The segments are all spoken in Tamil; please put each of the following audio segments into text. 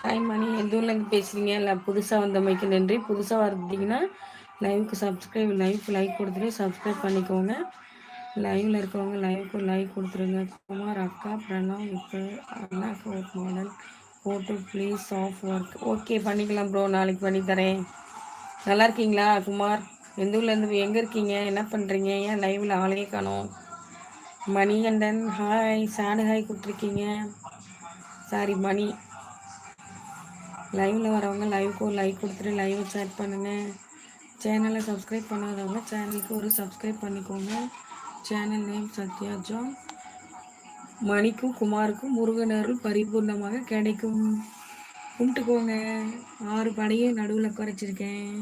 ஹாய் மணி எந்த ஊர்லேருந்து பேசுகிறீங்க இல்லை புதுசாக வந்தமைக்கு நன்றி. புதுசாக வந்தீங்கன்னா லைவுக்கு சப்ஸ்கிரைப் லைவ் லைக் கொடுத்துட்டு சப்ஸ்கிரைப் பண்ணிக்கோங்க. லைவில் இருக்கவங்க லைவுக்கு லைக் கொடுத்துருங்க. குமார் அக்கா பிரணவ் இப்போ அண்ணாக்கு ஒரு model photo please off work okay பண்ணிக்கலாம் ப்ரோ நாளைக்கு பண்ணித்தரேன். நல்லா இருக்கீங்களா குமார்? எந்த ஊர்லேருந்து எங்கே இருக்கீங்க? என்ன பண்ணுறீங்க ஏன் லைவில் ஆளையே காணும். மணிகண்டன் ஹாய் சாடு ஹாய் கொடுத்துருக்கீங்க சாரி மணி. லைவில் வரவங்க லைவுக்கு ஒரு லைக் கொடுத்துட்டு லைவை சேட் பண்ணுங்கள் சேனலை சப்ஸ்கிரைப் பண்ணாதவங்க சேனலுக்கு ஒரு சப்ஸ்கிரைப் பண்ணிக்கோங்க. Channel name Sathya John. மணிக்கும் குமாருக்கும் முருகனருள் பரிபூர்ணமாக கிடைக்கும். கும்பிட்டுக்கோங்க. ஆறு படையும் நடுவில் குறைச்சிருக்கேன்.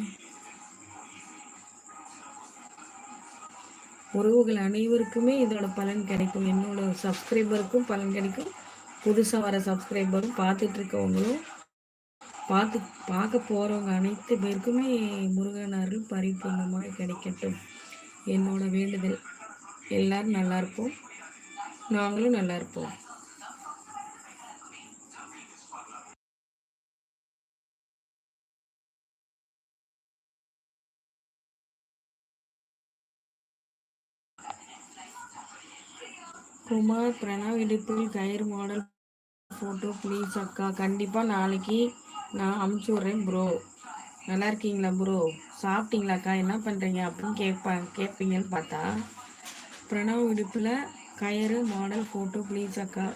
உறவுகள் அனைவருக்குமே இதோட பலன் கிடைக்கும். என்னோட சப்ஸ்கிரைபருக்கும் பலன் கிடைக்கும். புதுசாக வர சப்ஸ்கிரைபரும் பார்த்துட்ருக்கவங்களும் பார்த்து பார்க்க போகிறவங்க அனைத்து பேருக்குமே முருகன் அருள் பரிபூர்ணமாக கிடைக்கட்டும். என்னோட வேண்டுதல். எல்லாரும் நல்லா இருப்போம். நாங்களும் நல்லா இருப்போம். குமார் பிரணவ் இடுப்பில் கயிறு மாடல் ஃபோட்டோ ப்ளீஸ் அக்கா. கண்டிப்பாக நாளைக்கு நான் அமுச்சு விட்றேன் ப்ரோ நல்லா இருக்கீங்களா ப்ரோ சாப்பிட்டீங்களாக்கா? என்ன பண்ணுறீங்க அப்படின்னு கேட்பா கேட்பீங்கன்னு பார்த்தா பிரணவ் இடுப்பில் கயிறு மாடல் ஃபோட்டோ ப்ளீஸ் அக்கா.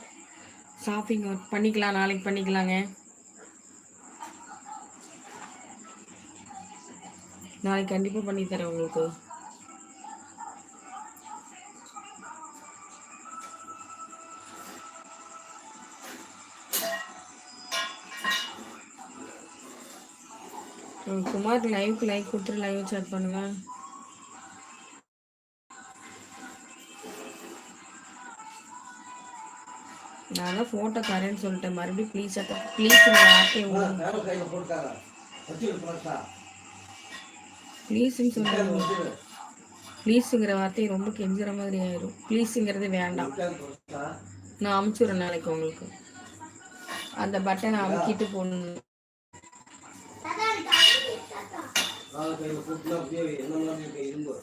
ஷாப்பிங் பண்ணிக்கலாம் நாளைக்கு பண்ணிக்கலாங்க. நாளைக்கு கண்டிப்பாக பண்ணித்தரேன் உங்களுக்கு. குமார் லைவ்க்கு லைக் கொடுத்துட்டு லைவ் சேட் பண்ணுங்க. நான் தான் ஃபோட்டோ தரேன்னு சொல்லிட்டேன். மறுபடியும் ப்ளீஸ் அக்கா ப்ளீஸ் ப்ளீஸ்ன்னு சொல்லுங்க. ப்ளீஸுங்கிற வார்த்தை ரொம்ப கெஞ்சுற மாதிரி ஆயிரும். ப்ளீஸுங்கிறது வேண்டாம். நான் அமுச்சுடுறேன் நாளைக்கு உங்களுக்கு. அந்த பட்டனை அமுக்கிட்டு போடணும் கையில் ஃபுட்லாம் அப்படியே என்ன இரும்பு?